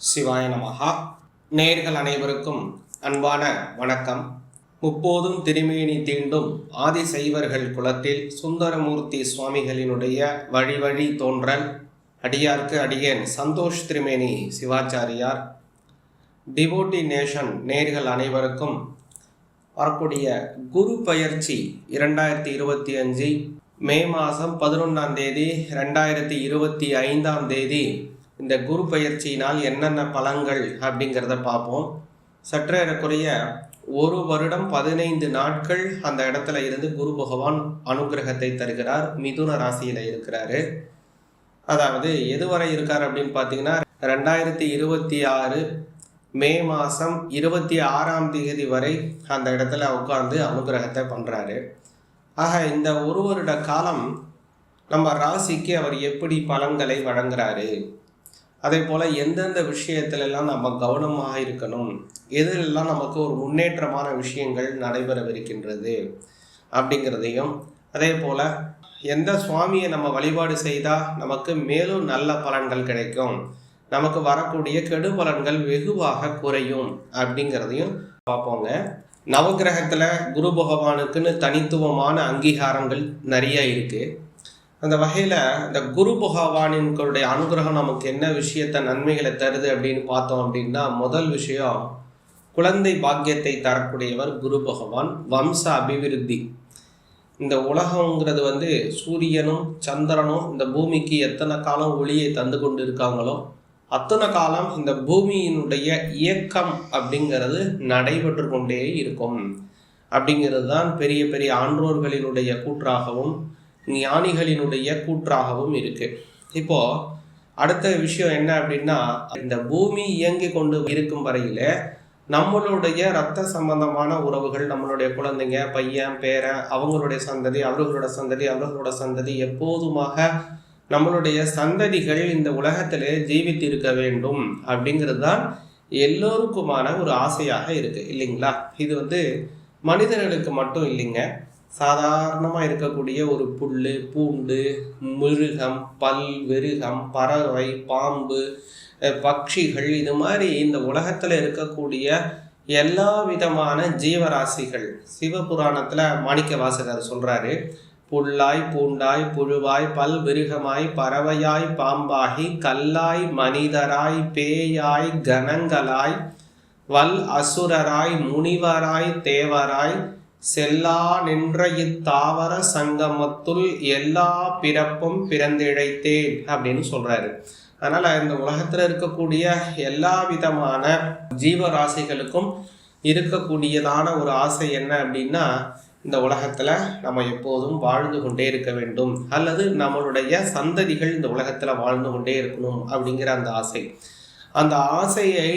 சிவாய நமகா நேர்கள் அனைவருக்கும் அன்பான வணக்கம். முப்போதும் திருமேனி தீண்டும் ஆதிசைவர்கள் குலத்தில் சுந்தரமூர்த்தி சுவாமிகளினுடைய வழி வழி தோன்றல் அடியார்க்கு அடியேன் சந்தோஷ் திருமேனி சிவாச்சாரியார். டிவோட்டி நேஷன் நேர்கள் அனைவருக்கும் வரக்கூடிய குரு பயிற்சி இரண்டாயிரத்தி இருபத்தி அஞ்சு மே மாதம் பதினொன்றாம் தேதி ரெண்டாயிரத்தி இருபத்தி ஐந்தாம் தேதி இந்த குரு பயிற்சியினால் என்னென்ன பலன்கள் அப்படிங்கிறத பார்ப்போம். சற்றேறக்குறைய ஒரு வருடம் பதினைந்து நாட்கள் அந்த இடத்துல இருந்து குரு பகவான் அனுகிரகத்தை தருகிறார். மிதுன ராசியில் இருக்கிறாரு. அதாவது எதுவரை இருக்கார் அப்படின்னு பார்த்தீங்கன்னா ரெண்டாயிரத்தி இருபத்தி ஆறு மே மாதம் இருபத்தி ஆறாம் தேதி வரை அந்த இடத்துல உட்காந்து அனுகிரகத்தை பண்ணுறாரு ஆக இந்த ஒரு வருட காலம் நம்ம ராசிக்கு அவர் எப்படி பலன்களை வழங்குறாரு? அதே போல் எந்தெந்த விஷயத்திலெல்லாம் நம்ம கவனமாக இருக்கணும்? எதிலெல்லாம் நமக்கு ஒரு முன்னேற்றமான விஷயங்கள் நடைபெறவிருக்கின்றது அப்படிங்கிறதையும் அதே போல் எந்த சுவாமியை நம்ம வழிபாடு செய்தால் நமக்கு மேலும் நல்ல பலன்கள் கிடைக்கும்? நமக்கு வரக்கூடிய கெடு பலன்கள் வெகுவாக குறையும் அப்படிங்கிறதையும் பார்ப்போங்க. நவகிரகத்தில் குரு பகவானுக்குன்னு தனித்துவமான அங்கீகாரங்கள் நிறைய இருக்குது அந்த வகையில் இந்த குரு பகவானின்களுடைய அனுகிரகம் நமக்கு என்ன விஷயத்த நன்மைகளை தருது அப்படின்னு பார்த்தோம் அப்படின்னா முதல் விஷயம் குழந்தை பாக்கியத்தை தரக்கூடியவர் குரு பகவான் வம்ச அபிவிருத்தி. இந்த உலகங்கிறது வந்து சூரியனும் சந்திரனும் இந்த பூமிக்கு எத்தனை காலம் ஒளியை தந்து கொண்டு இருக்காங்களோ அத்தனை காலம் இந்த பூமியினுடைய இயக்கம் அப்படிங்கிறது நடைபெற்று கொண்டே இருக்கும். அப்படிங்கிறது தான் பெரிய பெரிய ஆன்றோர்களினுடைய கூற்றாகவும் ஞானிகளினுடைய கூற்றாகவும் இருக்கு. இப்போ அடுத்த விஷயம் என்ன அப்படின்னா இந்த பூமி இயங்கி கொண்டு இருக்கும் வரையில நம்மளுடைய ரத்த சம்பந்தமான உறவுகள் நம்மளுடைய குழந்தைங்க பையன் பேரன் அவங்களுடைய சந்ததி அவர்களோட சந்ததி அவர்களோட சந்ததி எப்போதுமாக நம்மளுடைய சந்ததிகள் இந்த உலகத்திலே ஜீவித்து இருக்க வேண்டும் அப்படிங்கிறது தான் எல்லோருக்குமான ஒரு ஆசையாக இருக்கு இல்லைங்களா? இது வந்து மனிதர்களுக்கு மட்டும் இல்லைங்க. சாதாரணமாக இருக்கக்கூடிய ஒரு புல் பூண்டு மிருகம் பல் வெருகம் பறவை பாம்பு பட்சிகள் இது மாதிரி இந்த உலகத்தில் இருக்கக்கூடிய எல்லா விதமான ஜீவராசிகள். சிவபுராணத்தில் மாணிக்க வாசகர் சொல்கிறாரு புல்லாய் பூண்டாய் புழுவாய் பல் விருகமாய் பறவையாய் பாம்பாகி கல்லாய் மனிதராய் பேயாய் கணங்களாய் வல் அசுரராய் முனிவராய் தேவராய் செல்லா நின்ற இத்தாவர சங்கமத்துள் எல்லா பிறப்பும் பிறந்திழைத்தேன் அப்படின்னு சொல்றாரு. அதனால இந்த உலகத்துல இருக்கக்கூடிய எல்லா விதமான ஜீவராசிகளுக்கும் இருக்கக்கூடியதான ஒரு ஆசை என்ன அப்படின்னா இந்த உலகத்துல நம்ம எப்போதும் வாழ்ந்து கொண்டே இருக்க வேண்டும். அல்லது நம்மளுடைய சந்ததிகள் இந்த உலகத்துல வாழ்ந்து கொண்டே இருக்கணும் அப்படிங்கிற அந்த ஆசை. அந்த ஆசையை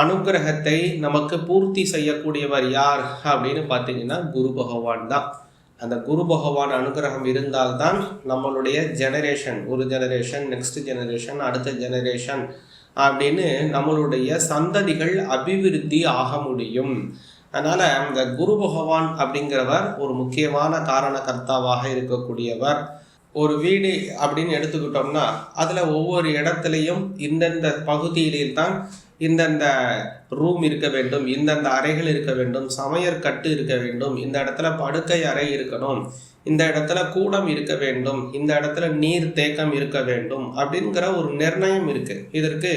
அனுகிரகத்தை நமக்கு பூர்த்தி செய்யக்கூடியவர் யார் அப்படின்னு பார்த்தீங்கன்னா குரு பகவான் தான். அந்த குரு பகவான் அனுகிரகம் இருந்தால்தான் நம்மளுடைய ஜெனரேஷன் ஒரு ஜெனரேஷன் நெக்ஸ்ட் ஜெனரேஷன் அடுத்த ஜெனரேஷன் அப்படின்னு நம்மளுடைய சந்ததிகள் அபிவிருத்தி ஆக முடியும். அதனால் அந்த குரு பகவான் அப்படிங்கிறவர் ஒரு முக்கியமான காரண கர்த்தாவாக இருக்கக்கூடியவர். ஒரு வீடு அப்படின்னு எடுத்துக்கிட்டோம்னா அதில் ஒவ்வொரு இடத்துலையும் இந்தந்த பகுதியிலே தான் இந்தந்த ரூம் இருக்க வேண்டும் இந்தந்த அறைகள் இருக்க வேண்டும் சமையற்கட்டு இருக்க வேண்டும் இந்த இடத்துல படுக்கை அறை இருக்கணும் இந்த இடத்துல கூடம் இருக்க வேண்டும் இந்த இடத்துல நீர் தேக்கம் இருக்க வேண்டும் அப்படிங்கிற ஒரு நிர்ணயம் இருக்கு. இதற்கு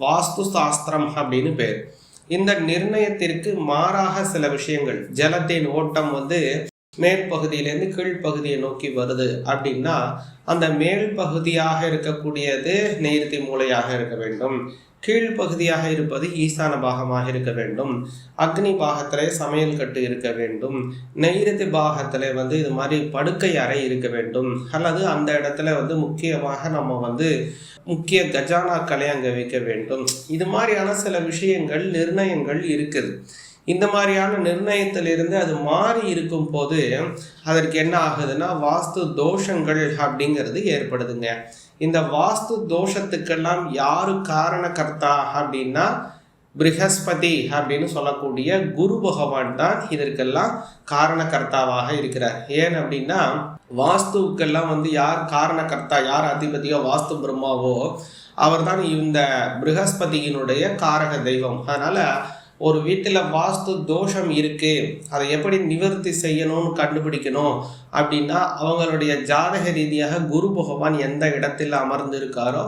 வாஸ்து சாஸ்திரம் அப்படின்னு பேர். இந்த நிர்ணயத்திற்கு மாறாக சில விஷயங்கள். ஜலத்தின் ஓட்டம் வந்து மேற்பகுதியிலேருந்து கீழ்ப்பகுதியை நோக்கி வருது அப்படின்னா அந்த மேல் பகுதியாக இருக்கக்கூடியது நேர்த்தி மூலையாக இருக்க வேண்டும். கீழ்ப்பகுதியாக இருப்பது ஈசான பாகமாக இருக்க வேண்டும். அக்னி பாகத்திலே சமையல் கட்டு இருக்க வேண்டும். நெய்ரதி பாகத்தில் வந்து இது மாதிரி படுக்கை அறை இருக்க வேண்டும். அல்லது அந்த இடத்துல வந்து முக்கியமாக நம்ம வந்து முக்கிய கஜானாக்களை அங்கே வைக்க வேண்டும். இது மாதிரியான சில விஷயங்கள் நிர்ணயங்கள் இருக்குது. இந்த மாதிரியான நிர்ணயத்திலிருந்து அது மாறி இருக்கும் போது அதற்கு என்ன ஆகுதுன்னா வாஸ்து தோஷங்கள் அப்படிங்கிறது ஏற்படுதுங்க. இந்த வாஸ்து தோஷத்துக்கெல்லாம் யாரு காரணக்கர்த்தா அப்படின்னா பிருகஸ்பதி அப்படின்னு சொல்லக்கூடிய குரு பகவான் தான் இதற்கெல்லாம் காரணக்கர்த்தாவாக இருக்கிறார். ஏன் அப்படின்னா வாஸ்துவுக்கெல்லாம் வந்து யார் காரணக்கர்த்தா யார் அதிபதியோ வாஸ்து பிரம்மாவோ அவர் தான் இந்த ப்ரஹஸ்பதியினுடைய காரக தெய்வம். அதனால ஒரு வீட்டில் வாஸ்து தோஷம் இருக்கு. அதை எப்படி நிவர்த்தி செய்யணும்னு கண்டுபிடிக்கணும் அப்படின்னா அவங்களுடைய ஜாதக ரீதியாக குரு பகவான் எந்த இடத்தில் அமர்ந்து இருக்காரோ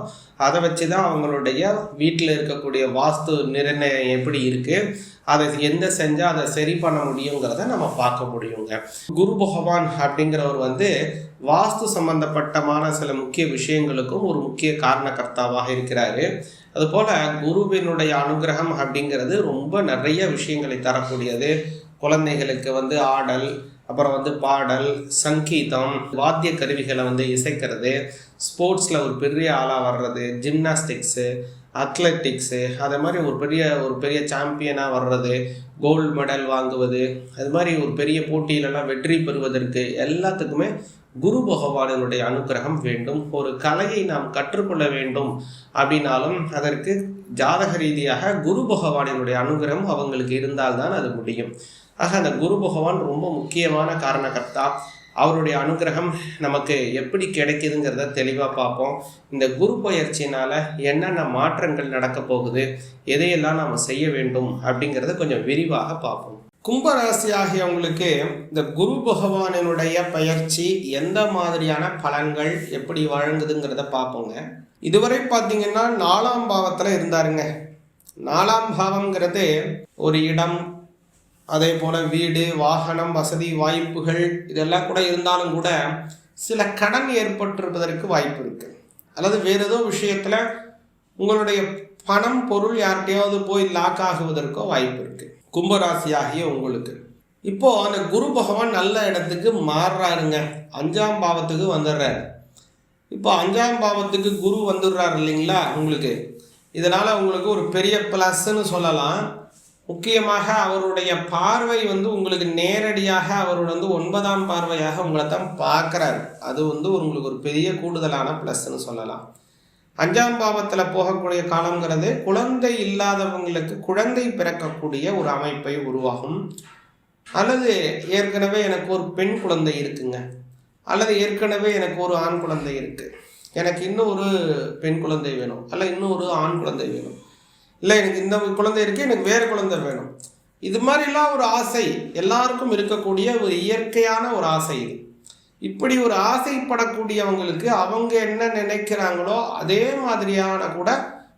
அதை வச்சு தான் அவங்களுடைய வீட்டில் இருக்கக்கூடிய வாஸ்து நிர்ணயம் எப்படி இருக்குது அதை எந்த செஞ்சால் அதை சரி பண்ண முடியுங்கிறத நம்ம பார்க்க முடியுங்க. குரு பகவான் அப்படிங்கிறவர் வந்து வாஸ்து சம்பந்தப்பட்டமான சில முக்கிய விஷயங்களுக்கும் ஒரு முக்கிய காரணகர்த்தாவாக இருக்கிறாரு. அதுபோல் குருவினுடைய அனுகிரகம் அப்படிங்கிறது ரொம்ப நிறைய விஷயங்களை தரக்கூடியது. குழந்தைகளுக்கு வந்து ஆடல் அப்புறம் வந்து பாடல் சங்கீதம் வாத்திய கருவிகளை வந்து இசைக்கிறது ஸ்போர்ட்ஸில் ஒரு பெரிய ஆளாக வர்றது ஜிம்னாஸ்டிக்ஸு அத்லெட்டிக்ஸு அதே மாதிரி ஒரு பெரிய ஒரு பெரிய சாம்பியனாக வர்றது கோல்டு மெடல் வாங்குவது அது மாதிரி ஒரு பெரிய போட்டியிலலாம் வெற்றி பெறுவதற்கு எல்லாத்துக்குமே குரு பகவானினுடைய அனுகிரகம் வேண்டும். ஒரு கலையை நாம் கற்றுக்கொள்ள வேண்டும் அப்படின்னாலும் அதற்கு ஜாதக ரீதியாக குரு பகவானினுடைய அனுகிரகம் அவங்களுக்கு இருந்தால்தான் அது முடியும். ஆக அந்த குரு பகவான் ரொம்ப முக்கியமான காரணகர்த்தா. அவருடைய அனுகிரகம் நமக்கு எப்படி கிடைக்குதுங்கிறத தெளிவாக பார்ப்போம். இந்த குரு பயிற்சினால் என்னென்ன மாற்றங்கள் நடக்க போகுது எதையெல்லாம் நாம் செய்ய வேண்டும் அப்படிங்கிறத கொஞ்சம் விரிவாக பார்ப்போம். கும்பராசி ஆகியவங்களுக்கு இந்த குரு பகவானினுடைய பயிற்சி எந்த மாதிரியான பலன்கள் எப்படி வழங்குதுங்கிறத பார்ப்போங்க. இதுவரை பார்த்தீங்கன்னா நாலாம் பாவத்தில் இருந்தாருங்க. நாலாம் பாவம்ங்கிறது ஒரு இடம் அதே போல் வீடு வாகனம் வசதி வாய்ப்புகள் இதெல்லாம் கூட இருந்தாலும் கூட சில கடன் ஏற்பட்டிருப்பதற்கு வாய்ப்பு இருக்கு. அல்லது வேறு ஏதோ விஷயத்தில் உங்களுடைய பணம் பொருள் யார்கிட்டையாவது போய் லாக் ஆகுவதற்கோ வாய்ப்பு இருக்குது கும்பராசி ஆகிய உங்களுக்கு. இப்போ அந்த குரு பகவான் நல்ல இடத்துக்கு மாறுறாருங்க. அஞ்சாம் பாவத்துக்கு வந்துடுறாரு. இப்போ அஞ்சாம் பாவத்துக்கு குரு வந்துடுறாரு இல்லைங்களா உங்களுக்கு? இதனால் உங்களுக்கு ஒரு பெரிய ப்ளஸ்ன்னு சொல்லலாம். முக்கியமாக அவருடைய பார்வை வந்து உங்களுக்கு நேரடியாக அவர் வந்து ஒன்பதாம் பார்வையாக உங்களை தான் பார்க்குறாரு. அது வந்து உங்களுக்கு ஒரு பெரிய கூடுதலான ப்ளஸ்ன்னு சொல்லலாம். அஞ்சாம் பாவத்தில் போகக்கூடிய காலங்கிறது குழந்தை இல்லாதவங்களுக்கு குழந்தை பிறக்கக்கூடிய ஒரு அமைப்பை உருவாகும். அல்லது ஏற்கனவே எனக்கு ஒரு பெண் குழந்தை இருக்குங்க. அல்லது ஏற்கனவே எனக்கு ஒரு ஆண் குழந்தை இருக்குது எனக்கு இன்னும் ஒரு பெண் குழந்தை வேணும். அல்ல இன்னும் ஒரு ஆண் குழந்தை வேணும். இல்லை எனக்கு இந்த குழந்தை இருக்குது எனக்கு வேறு குழந்தை வேணும். இது மாதிரிலாம் ஒரு ஆசை. எல்லாருக்கும் இருக்கக்கூடிய ஒரு இயற்கையான ஒரு ஆசை இது. இப்படி ஒரு ஆசைப்படக்கூடியவங்களுக்கு அவங்க என்ன நினைக்கிறாங்களோ அதே மாதிரியான கூட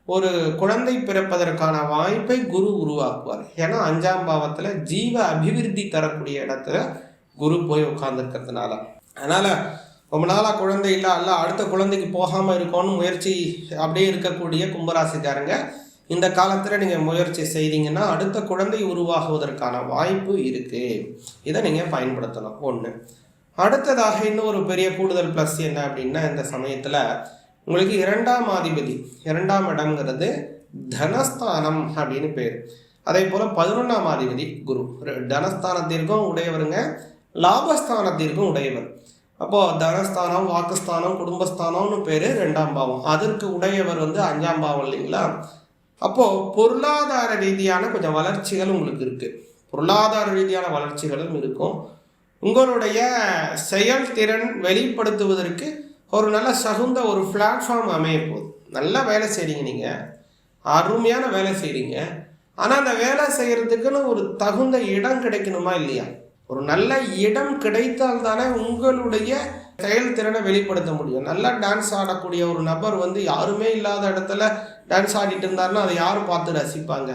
ஒரு குழந்தை பிறப்பதற்கான வாய்ப்பை குரு உருவாக்குவார். ஏன்னா அஞ்சாம் பாவத்தில் ஜீவ அபிவிருத்தி தரக்கூடிய இடத்துல குரு போய் உட்காந்துருக்கிறதுனால அதனால் ரொம்ப நாளாக குழந்தை இல்லை அல்ல அடுத்த குழந்தைக்கு போகாமல் இருக்கோன்னு முயற்சி அப்படியே இருக்கக்கூடிய கும்பராசிக்காரங்க இந்த காலத்தில் நீங்கள் முயற்சி செய்தீங்கன்னா அடுத்த குழந்தை உருவாகுவதற்கான வாய்ப்பு இருக்குது இதை நீங்கள் பயன்படுத்தலாம் ஒன்று அடுத்ததாக இன்னும் ஒரு பெரிய கூடுதல் ப்ளஸ் என்ன அப்படின்னா இந்த சமயத்தில் உங்களுக்கு இரண்டாம் அதிபதி இரண்டாம் இடம்ங்கிறது தனஸ்தானம் அப்படின்னு பேர். அதே போல் பதினொன்றாம் அதிபதி குரு. தனஸ்தானத்திற்கும் உடையவருங்க லாபஸ்தானத்திற்கும் உடையவர். அப்போது தனஸ்தானம் வாக்குஸ்தானம் குடும்பஸ்தானம்னு பேர் ரெண்டாம் பாவம். அதற்கு உடையவர் வந்து அஞ்சாம் பாவம் இல்லைங்களா? அப்போது பொருளாதார ரீதியான கொஞ்சம் வளர்ச்சிகள் உங்களுக்கு இருக்குது பொருளாதார ரீதியான வளர்ச்சிகளும் இருக்கும். உங்களுடைய செயல்திறன் வெளிப்படுத்துவதற்கு ஒரு நல்ல சகுந்த ஒரு பிளாட்ஃபார்ம் அமைய போகுது. நல்லா வேலை செய்கிறீங்க நீங்கள் அருமையான வேலை செய்கிறீங்க ஆனால் அந்த வேலை செய்கிறதுக்குன்னு ஒரு தகுந்த இடம் கிடைக்கணுமா இல்லையா? ஒரு நல்ல இடம் கிடைத்தால் தானே உங்களுடைய செயல்திறனை வெளிப்படுத்த முடியும். நல்லா டான்ஸ் ஆடக்கூடிய ஒரு நபர் வந்து யாருமே இல்லாத இடத்துல டான்ஸ் ஆடிட்டு இருந்தாருன்னா அதை யாரும் பார்த்து ரசிப்பாங்க.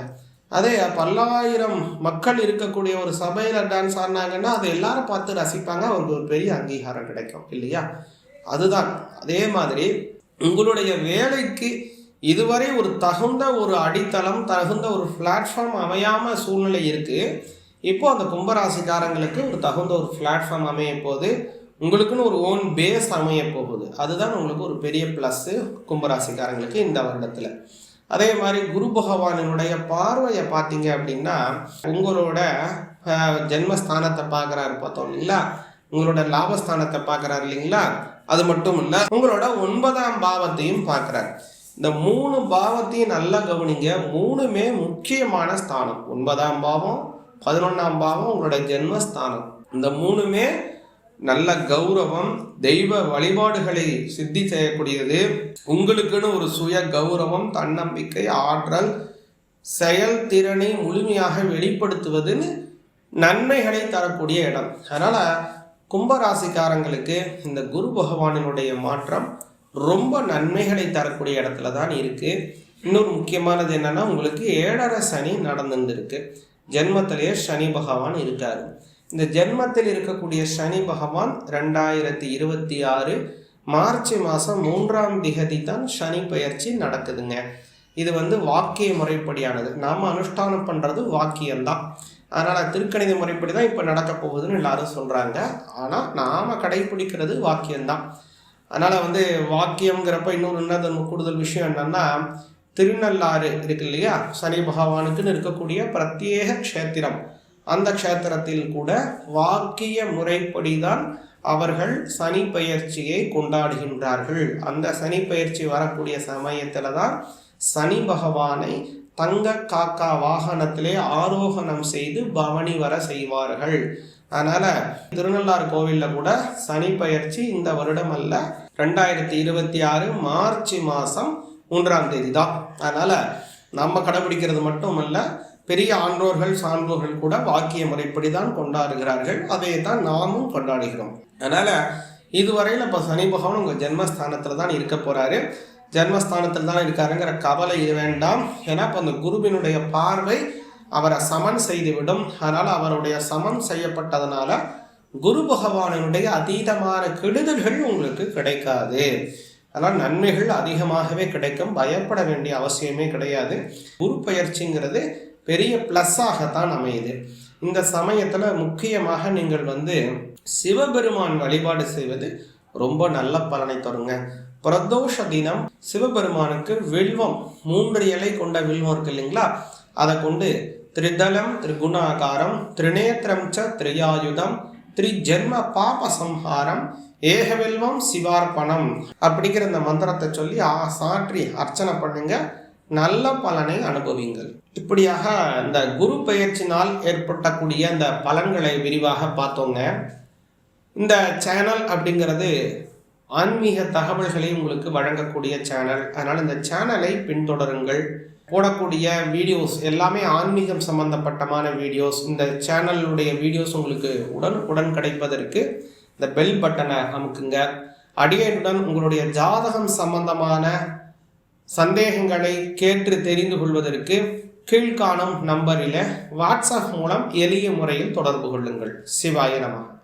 அதே பல்லாயிரம் மக்கள் இருக்கக்கூடிய ஒரு சபையில் டான்ஸ் ஆடினாங்கன்னா அதை எல்லாரும் பார்த்து ரசிப்பாங்க. அவருக்கு ஒரு பெரிய அங்கீகாரம் கிடைக்கும் இல்லையா? அதுதான். அதே மாதிரி உங்களுடைய வேலைக்கு இதுவரை ஒரு தகுந்த ஒரு அடித்தளம் தகுந்த ஒரு பிளாட்ஃபார்ம் அமையாம சூழ்நிலை இருக்குது இப்போ அந்த கும்பராசிக்காரங்களுக்கு ஒரு தகுந்த ஒரு பிளாட்ஃபார்ம் அமைய போது உங்களுக்குன்னு ஒரு ஓன் பேஸ் அமைய போகுது. அதுதான் உங்களுக்கு ஒரு பெரிய ப்ளஸ்ஸு கும்பராசிக்காரங்களுக்கு இந்த வருடத்தில். அதே மாதிரி குரு பகவானினுடைய பார்வையை பார்த்தீங்க அப்படின்னா உங்களோட ஜென்மஸ்தானத்தை பார்க்குறாரு பார்த்தோம் இல்லைங்களா? உங்களோட லாபஸ்தானத்தை பார்க்குறாரு இல்லைங்களா? அது மட்டும் இல்லை உங்களோட ஒன்பதாம் பாவத்தையும் பார்க்குறாரு. இந்த மூணு பாவத்தையும் நல்லா கவனிங்க. மூணுமே முக்கியமான ஸ்தானம். ஒன்பதாம் பாவம் பதினொன்றாம் பாவம் உங்களோட ஜென்மஸ்தானம். இந்த மூணுமே நல்ல கௌரவம் தெய்வ வழிபாடுகளை சித்தி செய்யக்கூடியது. உங்களுக்குன்னு ஒரு சுய கௌரவம் தன்னம்பிக்கை ஆற்றல் செயல்திறனை முழுமையாக வெளிப்படுத்துவதுன்னு நன்மைகளை தரக்கூடிய இடம். அதனால் கும்பராசிக்காரங்களுக்கு இந்த குரு பகவானினுடைய மாற்றம் ரொம்ப நன்மைகளை தரக்கூடிய இடத்துல தான் இருக்குது இன்னொரு முக்கியமானது என்னென்னா உங்களுக்கு ஏழரை சனி நடந்துருக்கு ஜென்மத்திலேயே சனி பகவான் இருக்காரு. இந்த ஜென்மத்தில் இருக்கக்கூடிய சனி பகவான் ரெண்டாயிரத்தி இருபத்தி ஆறு மார்ச் மாதம் மூன்றாம் திகதி தான் சனி பயிற்சி நடக்குதுங்க. இது வந்து வாக்கிய முறைப்படியானது. நாம் அனுஷ்டானம் பண்ணுறது வாக்கியம்தான். அதனால் திருக்கணித முறைப்படி தான் இப்போ நடக்க போகுதுன்னு எல்லாரும் சொல்கிறாங்க ஆனால் நாம் கடைபிடிக்கிறது வாக்கியம்தான். அதனால் வந்து வாக்கியங்கிறப்ப இன்னொரு இன்னொரு கூடுதல் விஷயம் என்னென்னா திருநள்ளாறு இருக்கு இல்லையா? சனி பகவானுக்குன்னு இருக்கக்கூடிய பிரத்யேக க்ஷேத்திரம். அந்த க்ஷேத்திரத்தில் கூட வாக்கிய முறைப்படி தான் அவர்கள் சனி பயிற்சியை கொண்டாடுகின்றார்கள். அந்த சனி பயிற்சி வரக்கூடிய சமயத்தில் தான் சனி பகவானை தங்க காக்கா வாகனத்திலே ஆரோகணம் செய்து பவனி வர செய்வார்கள். அதனால திருநள்ளார் கோவிலில் கூட சனி பயிற்சி இந்த வருடம் அல்ல. ரெண்டாயிரத்தி இருபத்தி ஆறு மார்ச் மாதம் மூன்றாம் தேதி தான் அதனால நம்ம கடைபிடிக்கிறது மட்டுமல்ல பெரிய ஆன்றோர்கள் சான்றோர்கள் கூட வாக்கிய முறைப்படி தான் கொண்டாடுகிறார்கள். அதை தான் நாமும் கொண்டாடுகிறோம். அதனால் இதுவரையில் இப்போ சனி பகவான் உங்கள் ஜென்மஸ்தானத்தில் தான் இருக்க போகிறாரு ஜென்மஸ்தானத்தில் தான் இருக்காருங்கிற கவலை இது வேண்டாம். ஏன்னா இப்போ அந்த குருவினுடைய பார்வை அவரை சமன் செய்துவிடும். அதனால் அவருடைய சமன் செய்யப்பட்டதுனால குரு பகவானுடைய அதீதமான கெடுதல்கள் உங்களுக்கு கிடைக்காது. அதனால் நன்மைகள் அதிகமாகவே கிடைக்கும். பயப்பட வேண்டிய அவசியமே கிடையாது. குரு பயிற்சிங்கிறது பெரிய ப்ளஸ்ஸாகத்தான் அமையுது. இந்த சமயத்தில் முக்கியமாக நீங்கள் வந்து சிவபெருமான் வழிபாடு செய்வது ரொம்ப நல்ல பலனை தருங்க. பிரதோஷ தினம் சிவபெருமானுக்கு வில்வம் மூன்று இலை கொண்ட வில்வம் இருக்கு இல்லைங்களா? அதை கொண்டு திரிதலம் திரிகுணாகாரம் திரிநேத்திரம் ச திரியாயுதம் திரிஜென்ம பாப சம்ஹாரம் ஏகவெல்வம் சிவார்ப்பணம் அப்படிங்கிற இந்த மந்திரத்தை சொல்லி சாற்றி அர்ச்சனை பண்ணுங்க. நல்ல பலனை அனுபவிங்கள். இப்படியாக இந்த குரு பயிற்சினால் ஏற்பட்டக்கூடிய அந்த பலன்களை விரிவாக பார்த்தோங்க. இந்த சேனல் அப்படிங்கிறது ஆன்மீக தகவல்களை உங்களுக்கு வழங்கக்கூடிய சேனல். அதனால் இந்த சேனலை பின்தொடருங்கள். போடக்கூடிய வீடியோஸ் எல்லாமே ஆன்மீகம் சம்பந்தப்பட்டமான வீடியோஸ். இந்த சேனலுடைய வீடியோஸ் உங்களுக்கு உடனுக்குடன் கிடைப்பதற்கு இந்த பெல் பட்டனை அமுக்குங்க. அடியனுடன் உங்களுடைய ஜாதகம் சம்பந்தமான சந்தேகங்களை கேட்டு தெரிந்து கொள்வதற்கு கீழ்காணும் நம்பரில் வாட்ஸ்அப் மூலம் எளிய முறையில் தொடர்பு கொள்ளுங்கள். சிவாய நம.